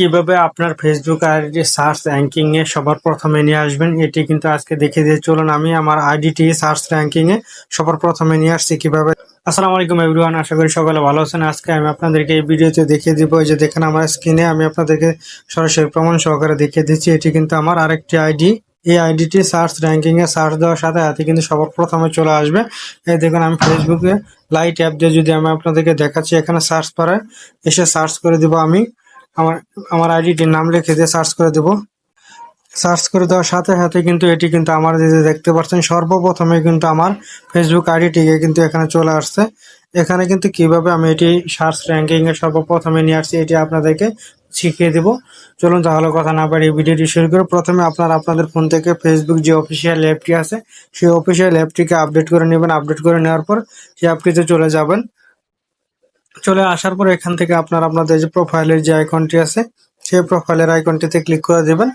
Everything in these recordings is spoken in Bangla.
কীভাবে আপনার ফেসবুক আইডি সার্চ র্যাঙ্কিং এ সবার প্রথমে নিয়ে আসবেন, এটি কিন্তু আজকে দেখে দিয়ে চলুন। আমি আমার আইডিটি সার্চ র্যাঙ্কিং এ সবার প্রথমে নিয়ে আসছি কীভাবে। আসসালামু আলাইকুম এভরিওয়ান আশা করি সকালে ভালো আছেন। আজকে আমি আপনাদেরকে এই ভিডিওতে দেখিয়ে দিব। যে দেখেন আমার স্ক্রিনে আমি আপনাদেরকে সরাসরি প্রমাণ সহকারে দেখিয়ে দিচ্ছি। এটি কিন্তু আমার আরেকটি আইডি এই আইডিটি সার্চ র্যাঙ্কিং এ সার্চ দেওয়ার সাথে সাথে কিন্তু সবার প্রথমে চলে আসবে। এই দেখুন, আমি ফেসবুকে লাইট অ্যাপ দিয়ে যদি আমি আপনাদেরকে দেখাচ্ছি, এখানে সার্চ করে এসে সার্চ করে দিব আমি। আমার আমার আইডিটির নাম লিখে দিয়ে সার্চ করে দেব। সার্চ করে দেওয়ার সাথে সাথে কিন্তু এটি কিন্তু আমার যে দেখতে পাচ্ছেন, সর্বপ্রথমে কিন্তু আমার ফেসবুক আইডিটিকে কিন্তু এখানে চলে আসছে। এখানে কিন্তু কীভাবে আমি এটি সার্চ র্যাঙ্কিং এ সর্বপ্রথমে নিয়ে আসছি, এটি আপনাদেরকে শিখিয়ে দেব। চলুন তাহলে কথা না পারি ভিডিওটি শুরু করে। প্রথমে আপনারা আপনাদের ফোন থেকে ফেসবুক যে অফিসিয়াল অ্যাপটি আছে, সেই অফিসিয়াল অ্যাপটিকে আপডেট করে নেবেন। আপডেট করে নেওয়ার পর সেই অ্যাপটিতে চলে যাবেন। চলে আসার পর এখান থেকে আপনার আপনাদের যে প্রোফাইলের যে আইকনটি আছে, সেই প্রোফাইলের আইকনটিতে ক্লিক করে দেবেন।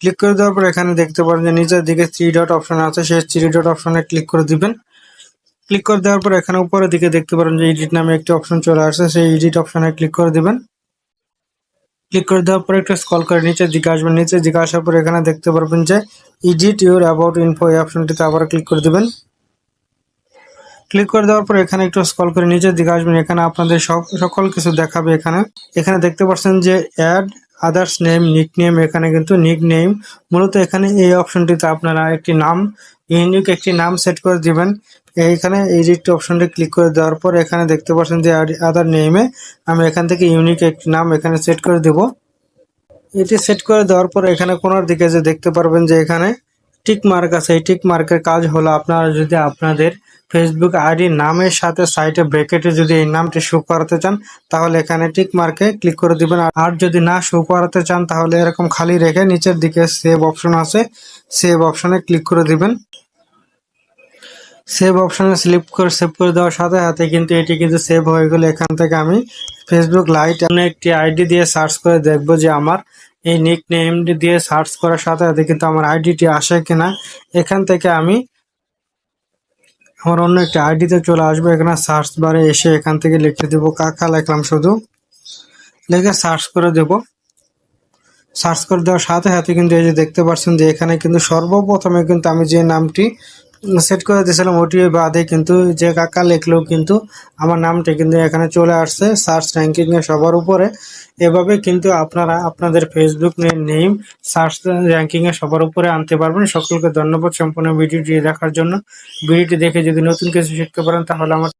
ক্লিক করে দেওয়ার পর এখানে দেখতে পারেন যে নিচের দিকে থ্রি ডট অপশন আছে, সেই থ্রি ডট অপশনে ক্লিক করে দিবেন। ক্লিক করে দেওয়ার পর এখানে উপরের দিকে দেখতে পারেন যে এডিট নামে একটি অপশন চলে আসছে, সেই এডিট অপশনে ক্লিক করে দিবেন। ক্লিক করে দেওয়ার পর একটু স্কল করে নিচের দিকে আসবেন। নিচের দিকে আসার পর এখানে দেখতে পারবেন যে এডিট ইউর অ্যাবাউট ইনফো এই অপশনটিতে আবার ক্লিক করে দিবেন। ক্লিক করে দেওয়ার পর এখানে একটু স্ক্রল করে নিচের দিকে আসবেন। এখানে আপনাদের সব, সকল কিছু দেখাবে এখানে। এখানে দেখতে পাচ্ছেন যে add others name nick name এখানে কিন্তু নিক নেম মূলত এখানে এই অপশনটিতে আপনারা একটি নাম ইউনিক একটি নাম সেট করে দিবেন। এইখানে এই এডিট অপশনটি ক্লিক করে দেওয়ার পর এখানে দেখতে পাচ্ছেন যে আদার নেমে আমি এখান থেকে ইউনিক একটি নাম এখানে সেট করে দেব। এটি সেট করে দেওয়ার পর এখানে কোনার দিকে যে দেখতে পারবেন যে এখানে টিক মার্ক আছে। এই টিক মার্কের কাজ হলো আপনারা যদি আপনাদের ফেসবুক আইডি নামের সাথে সাইটে ব্র্যাকেটে যদি এই নামটি শো করাতে চান, তাহলে এখানে টিক মার্কে ক্লিক করে দিবেন। আর যদি না শো করাতে চান, তাহলে এরকম খালি রেখে নিচের দিকে সেভ অপশন আছে সেভ অপশনে ক্লিক করে দিবেন। সেভ অপশনে স্লিপ করে সেভ করে দেওয়ার সাথে সাথে কিন্তু এটি কিন্তু সেভ হয়ে গেলে এখান থেকে আমি ফেসবুক লাইট এমন একটি আইডি দিয়ে সার্চ করে দেখব যে আমার এই নিক নেমটি দিয়ে সার্চ করার সাথে সাথে কিন্তু আমার আইডিটি আসে কিনা। এখান থেকে আমি আমার অন্য একটা আইডিতে চলে আসবে, এখানে সার্চ বারে এসে এখান থেকে লিখে দেবো কাকা লিখলাম শুধু। লেখে সার্চ করে দেব। সার্চ করে দেওয়ার সাথে সাথে কিন্তু এই যে দেখতে পাচ্ছেন যে এখানে কিন্তু সর্বপ্রথমে কিন্তু আমি যে নামটি সেট করে দিয়েছিলাম, ওটিও বাদে কিন্তু যে কাকা লিখলো কিন্তু আমার নামটা কিন্তু এখানে চলে আসছে সার্চ র্যাঙ্কিংয়ে সবার উপরে। এভাবে কিন্তু আপনারা আপনাদের ফেসবুক নেম সার্চ র্যাঙ্কিংয়ে সবার উপরে আনতে পারবেন। সকলকে ধন্যবাদ সম্পূর্ণ ভিডিওটি দেখার জন্য। ভিডিওটি দেখে যদি নতুন কিছু শিখতে পারেন তাহলে আমার